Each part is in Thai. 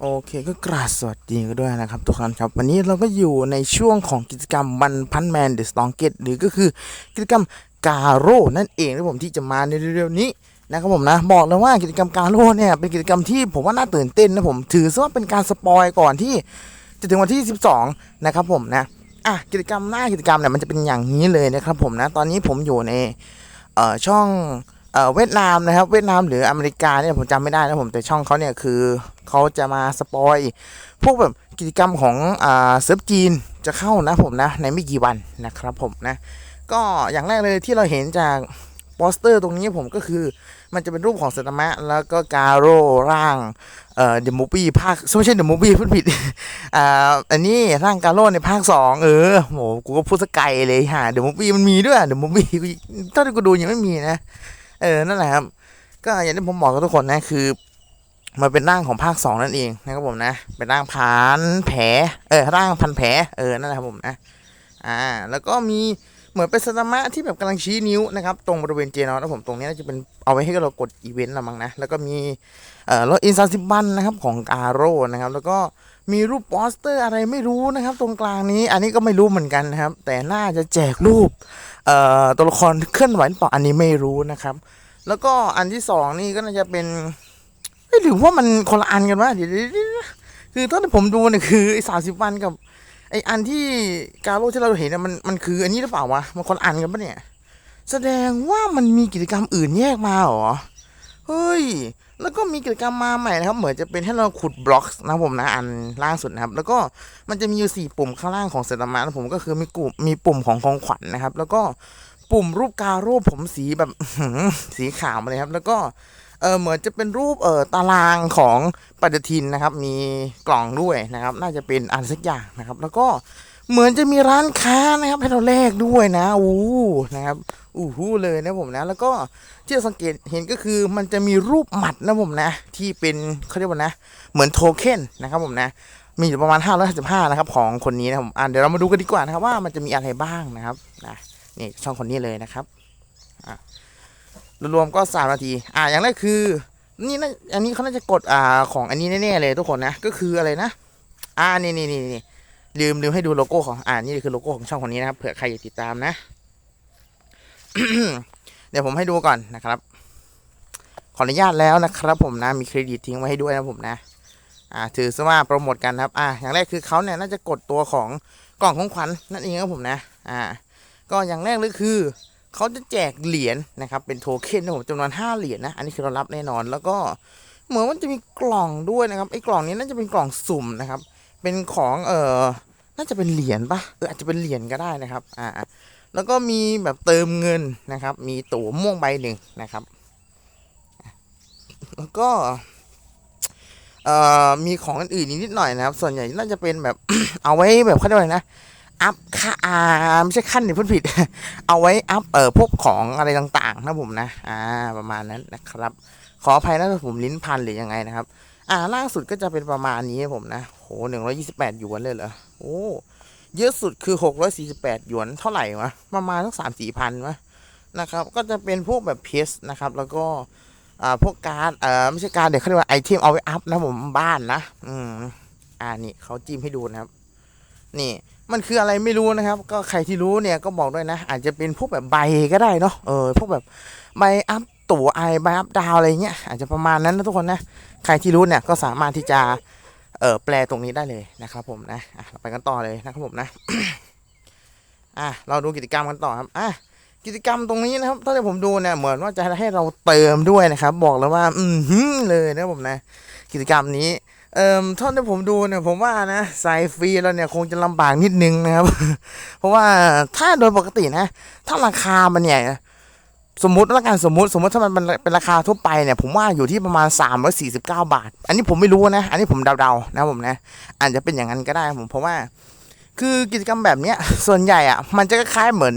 โอเคก็กราบสวัสดีกันด้วยนะครับทุกคนครับ วันนี้เราก็อยู่ในช่วงของกิจกรรมวันพันแมนเดอะสตองเกตหรือก็คือกิจกรรมกาโร่นั่นเองนะผมที่จะมาในเร็วๆนี้นะครับผมนะบอกเลยว่ากิจกรรมกาโร่เนี่ยเป็นกิจกรรมที่ผมว่าน่าตื่นเต้นนะผมถือซะว่าเป็นการสปอยก่อนที่จะถึงวันที่ 12 นะครับผมนะอะกิจกรรมหน้ากิจกรรมเนี่ยมันจะเป็นอย่างนี้เลยนะครับผมนะตอนนี้ผมอยู่ในเอ่อช่อง เวียดนามนะครับเวียดนามหรืออเมริกาเนี่ยผมจำไม่ได้นะผมแต่ช่องเขาเนี่ยคือเขาจะมาสปอยพวกแบบกิจกรรมของอ่าเซิร์ฟจีนจะเข้านะผมนะในไม่กี่วันนะครับผมนะก็อย่างแรกเลยที่เราเห็นจากโปสเตอร์ตรงนี้ผมก็คือมันจะเป็นรูปของเซตมะ แล้วก็กาโร่ร่างเอ่อเดอะมูฟี่ภาคไม่ใช่เดอะมูฟี่พูดผิดอ่าอันนี้ร่างกาโร่ในภาคสองเออโหกูก็พูดสกไกเลยฮะเดอะมูฟี่มันมีด้วยเดอะมูฟี่เท่าที่กูดูยังไม่มีนะ เออนั่นแหละครับ ก็อย่างที่ผมบอกกับทุกคนนะคือมันเป็นร่างของภาคสองนั่นเองนะครับผมนะ เป็นร่างผ่านแผลเออร่างพันแผลเออนั่นแหละครับผมนะอ่าแล้วก็มีเหมือนเป็นสตามะที่แบบกำลังชี้นิ้วนะครับตรงบริเวณเจนอนะผมตรงนี้น่าจะเป็นเอาไว้ให้เรากดอีเวนต์ละมั้งนะแล้วก็มีเอ่อรถอินซาซิบันนะครับของกาโร่นะครับแล้วก็ มีรูปโปสเตอร์อะไรไม่รู้นะครับ ตรงกลางนี้ อันนี้ก็ไม่รู้เหมือนกันนะครับ แต่น่าจะแจกรูปเอ่อตัวละครเคลื่อนไหวหรือเปล่าอันนี้ไม่รู้นะครับ แล้วก็อันที่สองนี่ก็น่าจะเป็นเอ้ยหรือว่ามันคนละอันกันวะเดี๋ยวเดี๋ยวคือตอนที่ผมดูเนี่ยคือไอ้สาสิบวันกับไอ้อันที่กาโร่ที่เราเห็นน่ะมันมันคืออันนี้หรือเปล่าวะมันคนละอันกันปะเนี่ย แสดงว่ามันมีกิจกรรมอื่นแยกมาเหรอเฮ้ย แล้วก็มีกิจกรรมมาใหม่นะครับ เหมือนจะเป็นให้เราขุดบล็อกนะผมนะอันล่าสุดนะครับ แล้วก็มันจะมีอยู่สี่ปุ่มข้างล่างของเซตมานะผมก็คือมีกลุ่มมีปุ่มของของขวัญนะครับ แล้วก็ปุ่มรูปกาโร่ผมสีแบบสีขาวมาเลยครับ แล้วก็เออเหมือนจะเป็นรูปเออตารางของปฏิทินนะครับ มีกล่องด้วยนะครับ น่าจะเป็นอันสักอย่างนะครับ แล้วก็เหมือนจะมีร้านค้านะครับให้เราแลกด้วยนะอู้นะครับ อู้หูเลยนะผมนะ แล้วก็ที่เราสังเกตเห็นก็คือมันจะมีรูปหมัดนะผมนะ ที่เป็นเขาเรียกว่านะ เหมือนโทเค็นนะครับผมนะมีอยู่ประมาณ555นะครับของคนนี้นะผมอะเดี๋ยวเรามาดูกันดีกว่านะครับว่ามันจะมีอะไรบ้างนะครับนะนี่ช่องคนนี้เลยนะครับรวมๆก็สามนาที อ่าอย่างแรกคือ นี่นะอันนี้เขาน่าจะกดอ่าของอันนี้แน่ๆเลยทุกคนนะก็คืออะไรนะอ่านี่นี่นี่นี่ลืมลืมให้ดูโลโก้ของอ่านี่คือโลโก้ของช่องคนนี้นะครับเผื่อใครอยากติดตามนะ เดี๋ยวผมให้ดูก่อนนะครับ ขออนุญาตแล้วนะครับ ผมนะมีเครดิตทิ้งไว้ให้ด้วยนะผมนะอ่าถือซะว่าโปรโมทกันครับอ่าอย่างแรกคือเขาเนี่ยน่าจะกดตัวของกล่องของขวัญนั่นเองครับผมนะอ่าก็อย่างแรกเลยคือเขาจะแจกเหรียญนะครับ เป็นโทเค็นนะผมจำนวน5เหรียญนะ อันนี้คือเรารับแน่นอน แล้วก็เหมือนมันจะมีกล่องด้วยนะครับไอ้กล่องนี้น่าจะเป็นกล่องสุ่มนะครับ เป็นของเออน่าจะเป็นเหรียญปะเอออาจจะเป็นเหรียญก็ได้นะครับ อ่า แล้วก็มีแบบเติมเงินนะครับ มีตั๋วม่วงใบหนึ่งนะครับ แล้วก็มีของอื่นนิดหน่อยนะครับ ส่วนใหญ่น่าจะเป็นแบบเอาไว้แบบเขาเรียกว่าอะไรนะอัพค่าอาไม่ใช่ขั้นเนี่พูดผิด เอาไว้อัพเอ่อพวกของอะไรต่าง ๆ นะผมนะอ่าประมาณนั้นนะครับ ขออภัยนะถ้าผมลิ้นพันหรือยังไงนะครับ อ่าล่าสุดก็จะเป็นประมาณนี้ผมนะโหหนึ่งร้อยี่สิบแปดหยวนเลยเหรอโอ้ เยอะสุดคือหกร้อยสี่สิบแปดหยวนเท่าไหร่วะประมาณสักสามสี่พันวะนะครับ ก็จะเป็นพวกแบบเพสนะครับ แล้วก็อ่าพวกการ์ดเอ่อไม่ใช่การ์ดเดี๋ยวเขาเรียกว่าไอเทมเอาไว้อัพนะผมบ้านนะ อืมอ่านี่เขาจิ้มให้ดูนะครับ นี่มันคืออะไรไม่รู้นะครับ ก็ใครที่รู้เนี่ยก็บอกด้วยนะ อาจจะเป็นพวกแบบใบก็ได้เนาะเออพวกแบบใบอัพตั๋วไอใบอัพดาวอะไรเงี้ยอาจจะประมาณนั้นนะทุกคนนะ ใครที่รู้เนี่ยก็สามารถที่จะ เออแปลตรงนี้ได้เลยนะครับผมนะอะเราไปกันต่อเลยนะครับผมนะอะเราดูกิจกรรมกันต่อครับอะกิจกรรมตรงนี้นะครับถ้าที่ผมดูเนี่ยเหมือนว่าจะให้เราเติมด้วยนะครับ บอกเลยว่าอืมหืมเลยนะผมนะ กิจกรรมนี้เอ่อท่าที่ผมดูเนี่ยผมว่านะสายฟรีแล้วเนี่ยคงจะลำบากนิดนึงนะครับ เพราะว่าถ้าโดยปกตินะ ถ้าราคามันเนี่ย สมมติละกันสมมติสมมติถ้ามันเป็นเป็นราคาทั่วไปเนี่ยผมว่าอยู่ที่ประมาณ 349 บาท อันนี้ผมไม่รู้นะ อันนี้ผมเดาๆนะผมนะอาจจะเป็นอย่างนั้นก็ได้ผมเพราะว่า คือกิจกรรมแบบเนี้ยส่วนใหญ่อะมันจะคล้ายเหมือน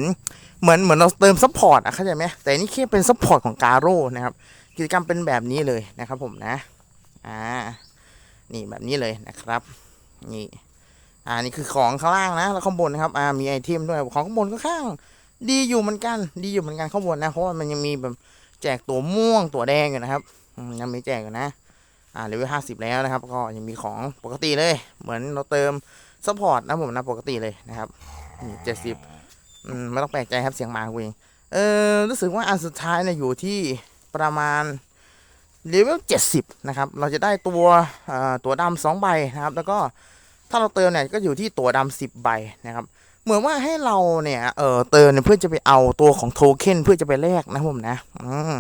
เหมือนเหมือนเราเติมซัพพอร์ตอะเข้าใจไหมแต่นนี่แค่เป็นซัพพอร์ตของการโร่นะครับ กิจกรรมเป็นแบบนี้เลยนะครับ ผมนะ อ่า นี่แบบนี้เลยนะครับ นี่ อ่านี่คือของข้างล่างนะแล้วข้างบนนะครับ อ่ามีไอเทมด้วยของข้างบนก็ข้าง ดีอยู่เหมือนกัน ดีอยู่เหมือนกันข้างบนนะ เพราะว่ามันยังมีแบบแจกตัวม่วงตัวแดงอยู่นะครับ ยังไม่แจกอยู่นะ อ่าเลเวลห้าสิบแล้วนะครับ ก็ยังมีของปกติเลย เหมือนเราเติมซัพพอร์ตนะผมนะปกติเลยนะครับนี่เจ็ดสิบอืมไม่ต้องแปลกใจครับเสียงมาเองเออรู้สึกว่าอันสุดท้ายเนี่ยอยู่ที่ประมาณเลเวลเจ็ดสิบนะครับ เราจะได้ตัวอ่าตัวดำสองใบนะครับ แล้วก็ถ้าเราเติมเนี่ยก็อยู่ที่ตัวดำสิบใบนะครับ เหมือนว่าให้เราเนี่ยเออเติมเนี่ยเพื่อจะไปเอาตัวของโทเค็นเพื่อจะไปแลกนะผมนะอืม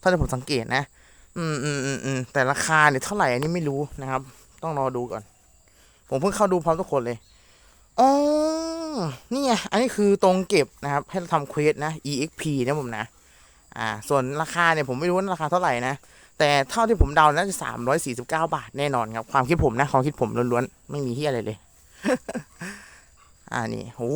ถ้าที่ผมสังเกตนะอืมอืมอืมอืมแต่ราคาเนี่ยเท่าไหร่อันนี้ไม่รู้นะครับ ต้องรอดูก่อน ผมเพิ่งเข้าดูพร้อมทุกคนเลยอ๋อนี่ไงอันนี้คือตรงเก็บนะครับ ให้เราทำเควสนะ exp นะผมนะอ่า ส่วนราคาเนี่ยผมไม่รู้ว่าราคาเท่าไหร่นะ แต่เท่าที่ผมเดาน่าจะสามร้อยสี่สิบเก้าบาทแน่นอนครับ ความคิดผมนะ ความคิดผมล้วนๆ ไม่มีที่อะไรเลย อ่านี่โอ้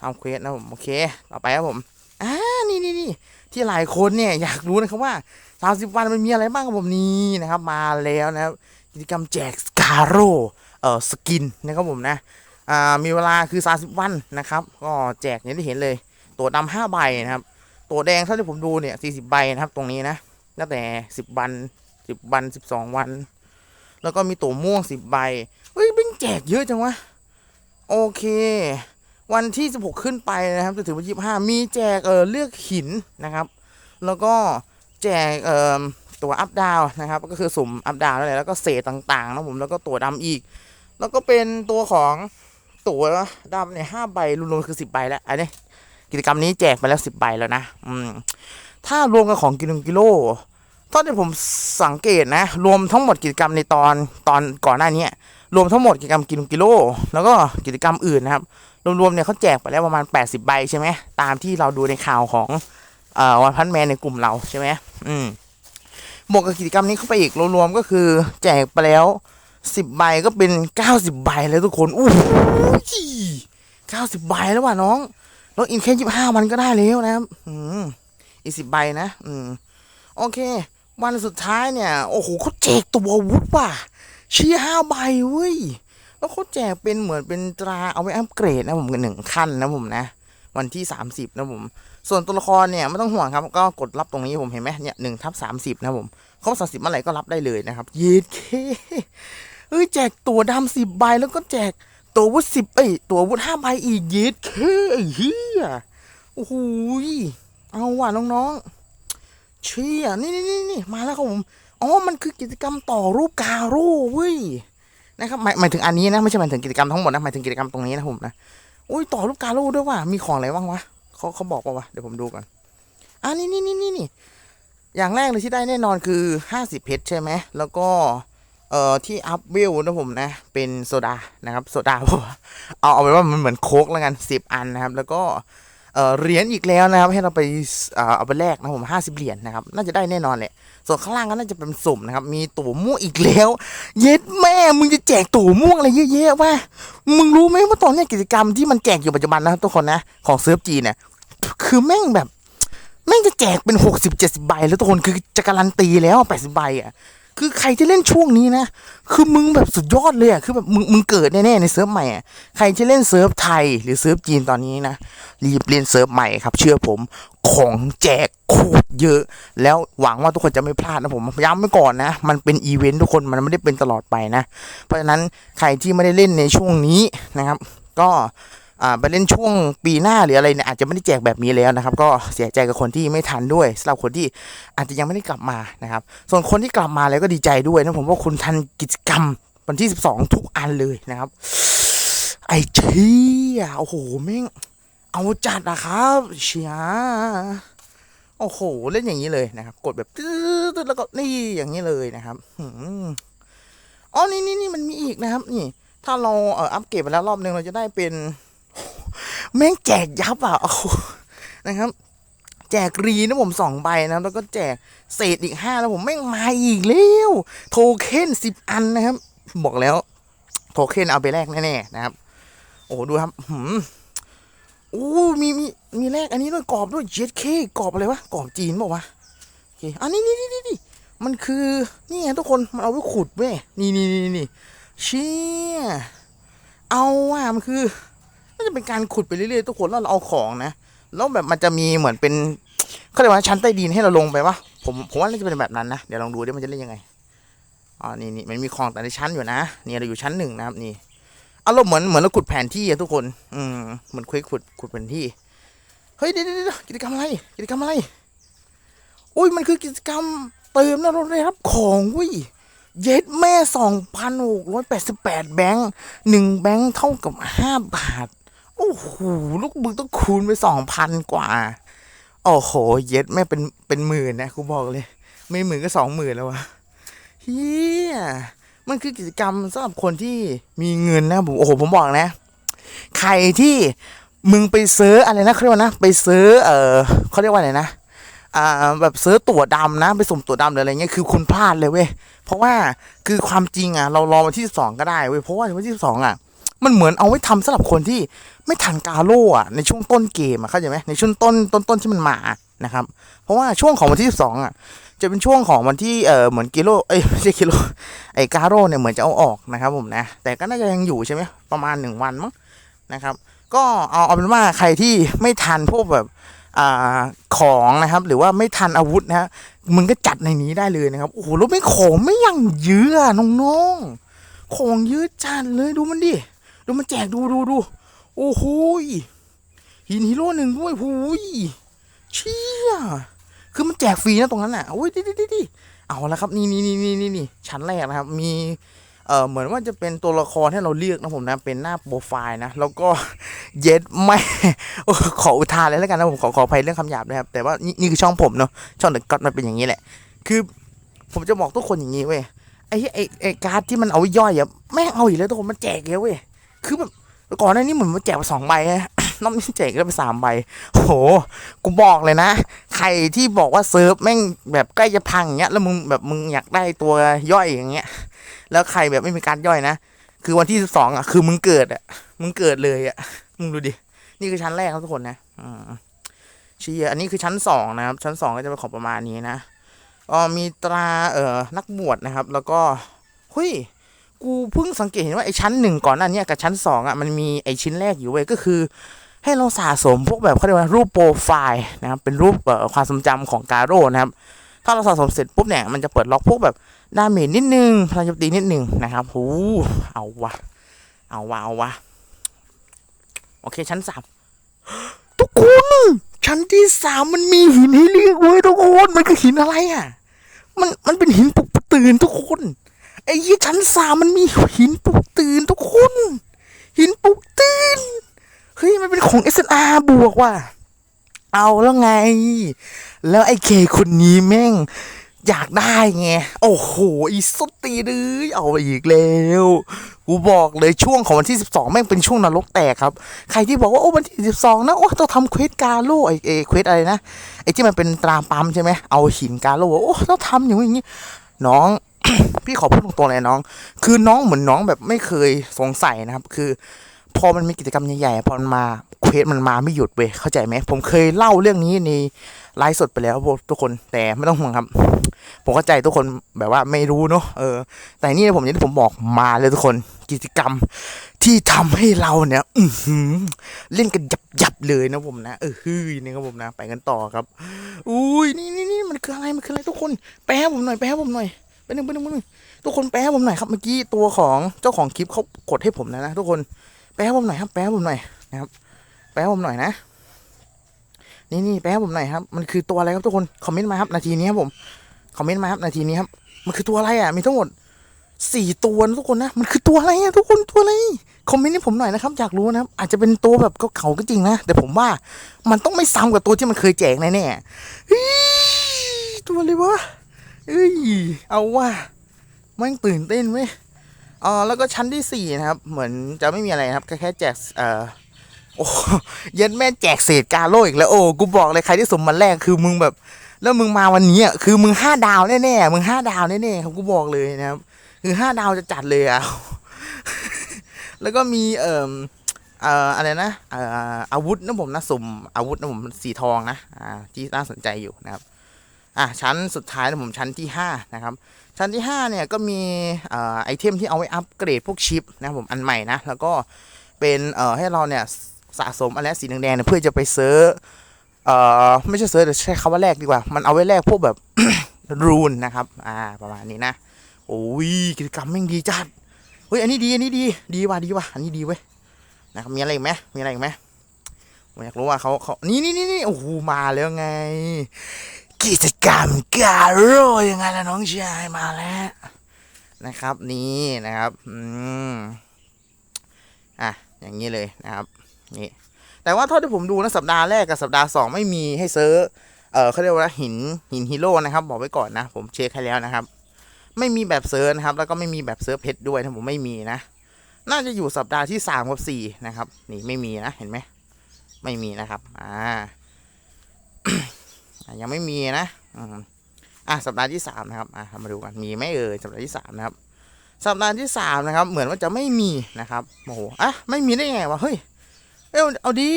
ทำเควสนะผมโอเค ต่อไปครับผมอ่านี่นี่นี่ที่หลายคนเนี่ยอยากรู้นะครับว่า30วันมันมีอะไรบ้างครับผมนี่นะครับ มาแล้วนะครับกิจกรรมแจกสกาโรเอ่อสกินนะครับผมนะอ่ามีเวลาคือ30วันนะครับ ก็แจกอย่างที่เห็นเลย ตัวดำห้าใบนะครับ ตัวแดงเท่าที่ผมดูเนี่ย40ใบนะครับ ตรงนี้นะตั้งแต่10วัน10วัน12วัน แล้วก็มีตัวม่วง10ใบเฮ้ยเป็นแจกเยอะจังวะ โอเค วันที่ 16 ขึ้นไปนะครับจนถึงวันที่25 มีแจกเออเลือกหินนะครับ แล้วก็แจกเอ่อตัวอัพดาวนะครับ ก็คือสุ่มอัพดาวนั่นแหละแล้วก็เศษต่างๆนะผมแล้วก็ตัวดำอีก แล้วก็เป็นตัวของตัวดำเนี่ยห้าใบรวมๆคือสิบใบแล้วอันนี้กิจกรรมนี้แจกไปแล้วสิบใบแล้วนะอืมถ้ารวมกับของกิโลกิโลเท่าที่ผมสังเกตนะ รวมทั้งหมดกิจกรรมในตอนตอนก่อนหน้านี้ รวมทั้งหมดกิจกรรมกิโลกิโล แล้วก็กิจกรรมอื่นนะครับ รวมๆเนี่ยเขาแจกไปแล้วประมาณ 80 ใบใช่ไหมตามที่เราดูในข่าวของอวันพันแมนในกลุ่มเราใช่ไหมอืมบวกกับกิจกรรมนี้เข้าไปอีกรวมๆก็คือ แจกไปแล้ว 10 ใบก็เป็น 90 ใบเลยทุกคนอู้หู90ใบแล้วว่ะน้องแล้วอินแค่25มันก็ได้แล้วนะครับ อืมอีก10ใบนะ อืม โอเค วันสุดท้ายเนี่ย โอ้โหเขาแจกตัววุธว่ะ เชี่ยห้าใบเว้ย แล้วเขาแจกเป็นเหมือนเป็นตราเอาไว้อัปเกรดนะผมกันหนึ่งขั้นนะผมนะ วันที่ 30 นะผม ส่วนตัวละครเนี่ยไม่ต้องห่วงครับ ก็กดรับตรงนี้ผมเห็นไหมเนี่ยหนึ่งทับสามสิบนะผมเขาสามสิบเมื่อไหร่ก็รับได้เลยนะครับเย็ดเคเอ้ยแจกตัวดำสิบใบแล้วก็แจกตัววุธสิบเอ้ยตัววุธห้าใบอีกเย็ดเคเฮียโอ้โหยเอาว่ะน้องๆเชี่ยนี่นี่นี่มาแล้วครับผม อ๋อ มันคือกิจกรรมต่อรูปกาโร่เว้ยนะครับหมายหมายถึงอันนี้นะไม่ใช่หมายถึงกิจกรรมทั้งหมดนะหมายถึงกิจกรรมตรงนี้นะผมนะอุ้ยต่อรูปกาโลด้วยว่ะมีของอะไรบ้างวะเขาเขาบอกว่าวะเดี๋ยวผมดูก่อนอ่านี่นี่นี่นี่นี่อย่างแรกเลยที่ได้แน่นอนคือห้าสิบเพชรใช่ไหมแล้วก็เอ่อที่อัพเวนะผมนะ เป็นโซดานะครับโซดาเพราะว่าเอาเอาไปว่ามันเหมือนโค้กแล้วกันสิบอันนะครับ แล้วก็ เหรียญอีกแล้วนะครับ ให้เราไปเอาไปแลกนะผมห้าสิบเหรียญนะครับ น่าจะได้แน่นอนแหละ ส่วนข้างล่างก็น่าจะเป็นสุ่มนะครับ มีตั๋วม่วงอีกแล้ว เย็ดแม่ มึงจะแจกตั๋วม่วงอะไรเยอะแยะวะ มึงรู้ไหมว่าตอนนี้กิจกรรมที่มันแจกอยู่ปัจจุบันนะครับทุกคนนะ ของเซิร์ฟจีเนี่ย คือแม่งแบบ แม่งจะแจกเป็นหกสิบเจ็ดสิบใบแล้วทุกคน คือจะการันตีแล้วแปดสิบใบอะ คือใครจะเล่นช่วงนี้นะ คือมึงแบบสุดยอดเลยอะ คือแบบมึงมึงเกิดแน่ๆในเซิร์ฟใหม่อะ ใครจะเล่นเซิร์ฟไทยหรือเซิร์ฟจีนตอนนี้นะ รีบเล่นเซิร์ฟใหม่ครับ เชื่อผม ของแจกโคตรเยอะ แล้วหวังว่าทุกคนจะไม่พลาดนะผม ย้ำไว้ก่อนนะ มันเป็นอีเวนต์ทุกคน มันไม่ได้เป็นตลอดไปนะ เพราะฉะนั้นใครที่ไม่ได้เล่นในช่วงนี้นะครับ ก็ อ่าเล่นช่วงปีหน้าหรืออะไรเนี่ยอาจจะไม่ได้แจกแบบนี้แล้วนะครับ ก็เสียใจกับคนที่ไม่ทันด้วยสำหรับคนที่อาจจะยังไม่ได้กลับมานะครับ ส่วนคนที่กลับมาแล้วก็ดีใจด้วยนะผมว่าคุณทันกิจกรรมวันที่ 12 ทุกอันเลยนะครับ ไอ้เชี่ยโอ้โหแม่งเอาจัดนะครับเชียโอ้โห เล่นอย่างนี้เลยนะครับ กดแบบตึ๊ดแล้วก็นี่อย่างนี้เลยนะครับอ๋อนี่นี่นี่มันมีอีกนะครับ นี่ ถ้าเราเอ่ออัปเกรดไปแล้วรอบนึงเราจะได้เป็น แม่งแจกยับอะโอ้นะครับ แจกรีนะผมสองใบนะแล้วก็แจกเศษอีกห้าแล้วผมแม่งมาอีกแล้วโทเค็นสิบอันนะครับ บอกแล้ว โทเค็นเอาไปแลกแน่ๆนะครับ โอ้ดูครับหืมโอ้มีมีมีแลกอันนี้ด้วยกรอบด้วยเจ็ดเคกรอบอะไรวะกรอบจีนบอกว่าวะโอเคอันนี้นี่นี่นี่นมันคือนี่ไงทุกคนมันเอาไว้ขุดเว้ยนี่นี่นี่นี่เชี่ยเอาว่ะมันคือ จะเป็นการขุดไปเรื่อยๆทุกคนแล้วเราเอาของนะแล้วแบบมันจะมีเหมือนเป็นเขาเรียกว่าชั้นใต้ดินให้เราลงไปวะผมผมว่าน่าจะเป็นแบบนั้นนะเดี๋ยวลองดูดิมันจะเล่นยังไงอ๋อนี่นี่มันมีคลองแต่ในชั้นอยู่นะนี่เราอยู่ชั้นหนึ่งนะครับนี่อารมณ์เหมือนเหมือนเราขุดแผนที่อะทุกคน อืมเหมือนคุยขุดขุดแผนที่เฮ้ยเดี๋ยวเดี๋ยวกิจกรรมอะไรกิจกรรมอะไรอุ้ยมันคือกิจกรรมเติมแล้วเราได้รับของอุ้ยเย็ดแม่สองพันหกร้อยแปดสิบแปดแบงค์หนึ่งแบงค์เท่ากับห้าบาท โอ้โหลูกมึงต้องคูณไปสองพันกว่า โอ้โห เย็ดแม่เป็นเป็นหมื่นนะกูบอกเลย ไม่หมื่นก็สองหมื่นแล้ววะเฮียมันคือกิจกรรมสำหรับคนที่มีเงินนะผมโอ้โหผมบอกนะ ใครที่มึงไปซื้ออะไรนะเขาเรียกว่านะ ไปซื้อเออเขาเรียกว่าอะไรนะอ่าแบบซื้อตั๋วดำนะ ไปสุ่มตั๋วดำหรืออะไรเงี้ยคือคุณพลาดเลยเว้ยเพราะว่าคือความจริงอะ เรารอวันที่สองก็ได้เว้ยเพราะว่าวันที่สองอะ มันเหมือนเอาไว้ทำสำหรับคนที่ไม่ทันกาโร่อะในช่วงต้นเกมอะเข้าใจไหมในช่วงต้นต้นต้นที่มันมานะครับ เพราะว่าช่วงของวันที่สองอะจะเป็นช่วงของวันที่เออเหมือนกิโลเอ้ยไม่ใช่กิโลไอ้กาโร่เนี่ยเหมือนจะเอาออกนะครับผมนะ แต่ก็น่าจะยังอยู่ใช่ไหมประมาณหนึ่งวันมั้งนะครับ ก็เอาเอาเป็นว่าใครที่ไม่ทันพวกแบบอ่าของนะครับ หรือว่าไม่ทันอาวุธนะฮะมึงก็จัดในนี้ได้เลยนะครับโอ้โหแล้วไม่ของไม่ยังเยอะอะน้องๆของเยอะจัดเลยดูมันดิ ดูมันแจกดูดูดูโอ้โหหินฮีโร่หนึ่งด้วยหูยเชี่ยคือมันแจกฟรีนะตรงนั้นอะโอ้ยดิดิดิดิเอาละครับนี่นี่นี่นี่นี่นี่ชั้นแรกนะครับมีเอ่อเหมือนว่าจะเป็นตัวละครให้เราเลือกนะผมนะเป็นหน้าโปรไฟล์นะแล้วก็เย็ดไม่โอ้ขออุทานเลยแล้วกันนะผมขอขออภัยเรื่องคำหยาบนะครับแต่ว่านี่คือช่องผมเนาะช่องเดอะก็มันเป็นอย่างนี้แหละ คือผมจะบอกทุกคนอย่างนี้เว้ยไอ้ไอ้ไอ้การ์ดที่มันเอาย่อยอะแม่งเอาอีกแล้วทุกคนมันแจกเยอะเว้ย คือแบบก่อนหน้านี้เหมือนมันแจกมาสองใบนะน้องนี่แจกได้ไปสามใบโห กูบอกเลยนะ ใครที่บอกว่าเซิร์ฟแม่งแบบใกล้จะพังอย่างเงี้ย แล้วมึงแบบมึงอยากได้ตัวย่อยอย่างเงี้ย แล้วใครแบบไม่มีการย่อยนะ คือวันที่สิบสองอะ คือมึงเกิดอะ มึงเกิดเลยอะ มึงดูดิ นี่คือชั้นแรกครับทุกคนนะอืมเชียอันนี้คือชั้นสองนะครับ ชั้นสองก็จะเป็นของประมาณนี้นะ ก็มีตราเอ่อนักบวชนะครับ แล้วก็เฮ้ย กูเพิ่งสังเกตเห็นว่าไอ้ชั้นหนึ่งก่อนหน้านี้กับชั้นสองอะมันมีไอ้ชิ้นแรกอยู่เว้ยก็คือ ให้เราสะสมพวกแบบเขาเรียกว่ารูปโปรไฟล์นะครับเป็นรูปความทรงจำของการโร่นะครับถ้าเราสะสมเสร็จปุ๊บเนี่ยมันจะเปิดล็อกพวกแบบดาเมจนิดนึงพลังโจมตีนิดนึงนะครับโหเอาวะเอาวะเอาวะโอเคชั้นสามทุกคนชั้นที่สามมันมีหินให้เลือกเว้ยทุกคนมันคือหินอะไรอะ มันมันเป็นหินปลุกตื่นทุกคน ไอ้ยี่ชั้นสามมันมีหินปลุกตื่นทุกคน หินปลุกตื่น เฮ้ย มันเป็นของ SNR บวกว่ะ เอาแล้วไง แล้วไอ้เคคนนี้แม่ง อยากได้ไง โอ้โห อีสดตีเลยเอาอีกแล้วกูบอกเลยช่วงของวันที่ 12 แม่งเป็นช่วงนรกแตกครับ ใครที่บอกว่า โอ้วันที่ 12 นะ โอ้ต้องทำเควสกาโลไอเอเควสอะไรนะ ไอที่มันเป็นตราปั๊มใช่ไหมเอาหินกาโลโอ้ต้องทำอย่างนี้น้อง พี่ขอพูดตรงๆเลยน้อง คือน้องเหมือนน้องแบบไม่เคยสงสัยนะครับ คือ พอมันมีกิจกรรมใหญ่ๆพอมันมาเควสมันมาไม่หยุดเว้ยเข้าใจไหมผมเคยเล่าเรื่องนี้ในไลฟ์สดไปแล้วพวกทุกคนแต่ไม่ต้องห่วงครับผมเข้าใจทุกคนแบบว่าไม่รู้เนาะเออ แต่นี่ผมอย่างที่ผมบอกมาเลยทุกคนกิจกรรมที่ทำให้เราเนี่ย อืเล่นกันยับยับเลยนะผมนะเออฮือนี่ครับผมนะ ไปกันต่อครับ อุ้ยนี่นี่นี่มันคืออะไรมันคืออะไรทุกคนแปลผมหน่อยแปลผมหน่อย ไปหนึ่งไปหนึ่งไปหนึ่งทุกคนแปลผมหน่อยครับเมื่อกี้ตัวของเจ้าของคลิปเขากดให้ผมนะนะทุกคนแปลผมหน่อยครับ แปลผมหน่อยนะครับ แปลผมหน่อยนะ นี่นี่แปลผมหน่อยครับ มันคือตัวอะไรครับทุกคนคอมเมนต์มาครับนาทีนี้ครับผมคอมเมนต์มาครับนาทีนี้ครับ มันคือตัวอะไรอะมีทั้งหมดสี่ตัวนะทุกคนนะ มันคือตัวอะไรอะทุกคนตัวอะไรคอมเมนต์ให้ผมหน่อยนะครับอยากรู้นะครับ อาจจะเป็นตัวแบบเขาก็จริงนะแต่ผมว่ามันต้องไม่ซ้ำกับตัวที่มันเคยแจกแน่ๆตัวอะไรวะ เอ้ย เอาว่าแม่งตื่นเต้นไหมอ๋อแล้วก็ชั้นที่สี่นะครับ เหมือนจะไม่มีอะไรครับ แค่แค่แจก เอ่อ โอ้เย็นแม่แจกเศษกาโลอีกแล้ว โอ้ กูบอกเลยใครที่สมมันแรกคือมึงแบบ แล้วมึงมาวันนี้อะ คือมึงห้าดาวแน่ๆ มึงห้าดาวแน่ๆครับ กูบอกเลยนะครับ คือห้าดาวจะจัดเลยอะ แล้วก็มี เอ่อเอ่ออะไรนะเอ่ออาวุธนะผมนะสุ่มอาวุธนะผมสีทองนะ อ่า ที่น่าสนใจอยู่นะครับ อะชั้นสุดท้ายนะผมชั้นที่ห้านะครับชั้นที่ห้าเนี่ยก็มีออไอเทมที่เอาไว้อัปเกรดพวกชิปนะผมอันใหม่นะแล้วก็เป็นเอ่อให้เราเนี่ยสะสมอะไรสีแดงๆเเพื่อจะไปเซิร์ชเอ่อไม่ใช่เซิร์ชแต่ใช้คำว่าแลกดีกว่า มันเอาไว้แลกพวกแบบรูนนะครับอ่าประมาณนี้นะโอ้ยกิจกรรมแม่งดีจัดเฮ้ยอันนี้ดีอันนี้ดีดีว่ะดีว่ะอันนี้ดีเว้ยนะครับมีอะไรอีกไหมมีอะไรอีกไหมผมอยากรู้ว่าเขาเขานี่นี่นี่นี่โอ้โหมาแล้วไง กิจกรรมการโรยังไงล่ะน้องชายมาแล้ว นะครับนี่นะครับอืมอะอย่างนี้เลยนะครับนี่แต่ว่าเท่าที่ผมดูนะสัปดาห์แรกกับสัปดาห์สองไม่มีให้เซิร์เออเขาเรียกว่าหินหินฮีโร่นะครับ บอกไว้ก่อนนะ ผมเช็คให้แล้วนะครับ ไม่มีแบบเซิร์นะครับ แล้วก็ไม่มีแบบเซิร์เพชรด้วยนะผมไม่มีนะ น่าจะอยู่สัปดาห์ที่สามกับสี่นะครับ นี่ไม่มีนะเห็นไหมไม่มีนะครับ อ่า ยังไม่มีนะอะสัปดาห์ที่สามนะครับอะมาดูกันมีไหมเอ่ยสัปดาห์ที่สามนะครับ สัปดาห์ที่สามนะครับ เหมือนว่าจะไม่มีนะครับโอ้โหอะไม่มีได้ไงวะเฮ้ยเอ้เอาดี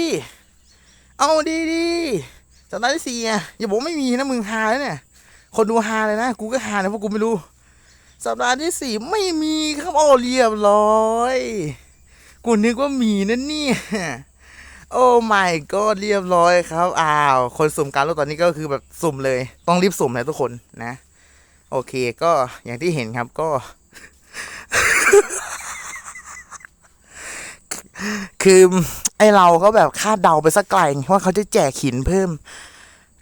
เอาดีดีสัปดาห์ที่สี่อะอย่าบอกไม่มีนะมึงฮาแล้วเนี่ย คนดูฮาเลยนะกูก็ฮานะเพราะกูไม่รู้ สัปดาห์ที่สี่ไม่มีครับโอ้เรียบร้อยกูนึกว่ามีนั่นเนี่ย โอ้ my god เรียบร้อยครับ อ้าว คนสุ่มการลดตอนนี้ก็คือแบบสุ่มเลย ต้องรีบสุ่มนะทุกคนนะ โอเคก็อย่างที่เห็นครับก็ คือไอเราก็แบบคาดเดาไปสักไกลว่าเขาจะแจกหินเพิ่ม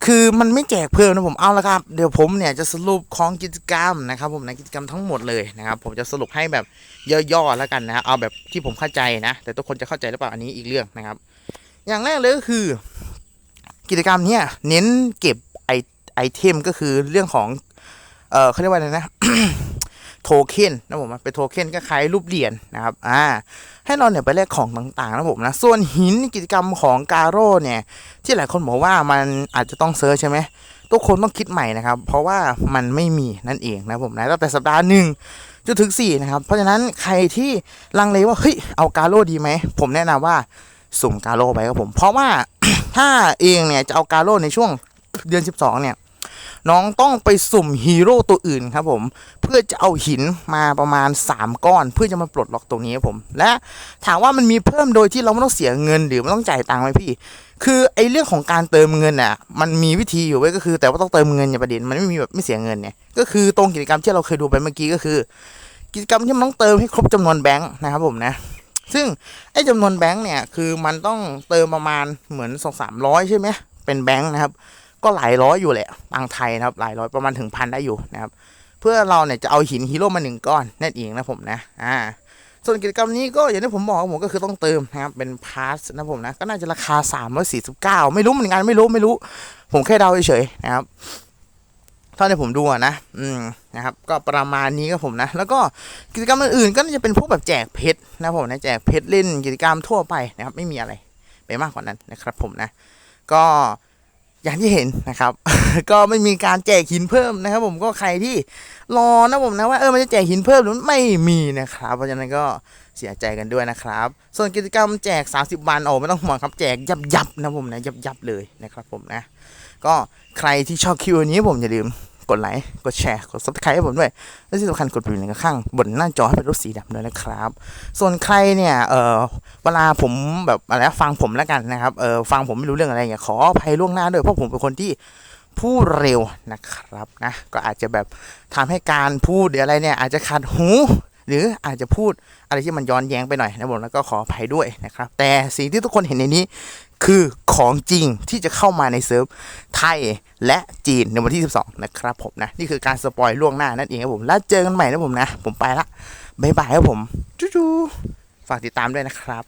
คือมันไม่แจกเพิ่มนะผมเอาละครับ เดี๋ยวผมเนี่ยจะสรุปของกิจกรรมนะครับ ผมในกิจกรรมทั้งหมดเลยนะครับ ผมจะสรุปให้แบบย่อๆแล้วกันนะเอาแบบที่ผมเข้าใจนะ แต่ทุกคนจะเข้าใจหรือเปล่าอันนี้อีกเรื่องนะครับ อย่างแรกเลยก็คือ กิจกรรมเนี่ยเน้นเก็บไอไอเทมก็คือเรื่องของ เออเขาเรียกว่าอะไรนะโทเค็นนะผมเป็นโทเค็นก็คล้ายรูปเหรียญนะครับอ่าให้เราเนี่ยไปแลกของต่างๆนะผมนะส่วนหินกิจกรรมของกาโร่เนี่ย ที่หลายคนบอกว่ามันอาจจะต้องเซิร์ชใช่ไหมทุกคนต้องคิดใหม่นะครับ เพราะว่ามันไม่มีนั่นเองนะผมนะตั้งแต่สัปดาห์หนึ่งจนถึงสี่นะครับ เพราะฉะนั้นใครที่ลังเลว่าเฮ้ยเอากาโร่ดีไหมผมแนะนำว่า สุ่มกาโร่ไปครับผม เพราะว่าถ้าเองเนี่ยจะเอากาโร่ในช่วงเดือน 12 เนี่ย น้องต้องไปสุ่มฮีโร่ตัวอื่นครับผม เพื่อจะเอาหินมาประมาณ 3 ก้อน เพื่อจะมาปลดล็อกตรงนี้ครับผม และถามว่ามันมีเพิ่มโดยที่เราไม่ต้องเสียเงินหรือไม่ต้องจ่ายตังค์ไหมพี่ คือไอ้เรื่องของการเติมเงินน่ะ มันมีวิธีอยู่ไว้ยก็คือ แต่ว่าต้องเติมเงินอย่าประเด็น มันไม่มีแบบไม่เสียเงินเนี่ย ก็คือตรงกิจกรรมที่เราเคยดูไปเมื่อกี้ก็คือ กิจกรรมที่มันต้องเติมให้ครบจำนวนแบงค์นะครับผมนะ ซึ่งไอ้จำนวนแบงค์เนี่ยคือมันต้องเติมประมาณเหมือนสองสามร้อยใช่ไหมเป็นแบงค์นะครับ ก็หลายร้อยอยู่แหละตังไทยนะครับหลายร้อยประมาณถึงพันได้อยู่นะครับ เพื่อเราเนี่ยจะเอาหินฮีโร่มาหนึ่งก้อนนั่นเองนะผมนะอ่าส่วนกิจกรรมนี้ก็อย่างที่ผมบอกครับผมก็คือต้องเติมนะครับเป็นพาสนะผมนะก็น่าจะราคา349ไม่รู้เหมือนกันไม่รู้ไม่รู้ ผมแค่เดาเฉยๆนะครับ เท่าที่ผมดูนะ อืมนะครับ ก็ประมาณนี้ครับผมนะ แล้วก็กิจกรรมอื่นๆก็จะเป็นพวกแบบแจกเพชรนะผมนะแจกเพชรเล่นกิจกรรมทั่วไปนะครับ ไม่มีอะไรไปมากกว่านั้นนะครับ ผมนะ ก็อย่างที่เห็นนะครับ ก็ไม่มีการแจกหินเพิ่มนะครับ ผมก็ใครที่รอนะผมนะว่าเออมันจะแจกหินเพิ่มหรือไม่มีนะครับ เพราะฉะนั้นก็เสียใจกันด้วยนะครับ ส่วนกิจกรรมแจก 30 วันโอ้ไม่ต้องห่วงครับแจกยับยับๆนะผมนะยับยับๆเลยนะครับผมนะ ก็ใครที่ชอบคลิปนี้ผมอย่าลืม กดไลค์ กดแชร์ กด subscribe ให้ผมด้วย และที่สำคัญกดปุ่มหนึ่งข้างบนหน้าจอให้เป็นรูปสีดำด้วยนะครับ ส่วนใครเนี่ย เออเวลาผมแบบอะไรฟังผมแล้วกันนะครับ เออฟังผมไม่รู้เรื่องอะไรเนี่ยขออภัยล่วงหน้าด้วยเพราะผมเป็นคนที่พูดเร็วนะครับนะ ก็อาจจะแบบทำให้การพูดหรืออะไรเนี่ย อาจจะขัดหู หรืออาจจะพูดอะไรที่มันย้อนแย้งไปหน่อยนะผมแล้วก็ขออภัยด้วยนะครับ แต่สิ่งที่ทุกคนเห็นในนี้ คือของจริงที่จะเข้ามาในเซิร์ฟไทยและจีนในวันที่ 12 นะครับผมนะ นี่คือการสปอยล่วงหน้านั่นเองครับผม แล้วเจอกันใหม่นะผมนะ ผมไปละ บ๊ายบายครับผมจู้ๆฝากติดตามด้วยนะครับ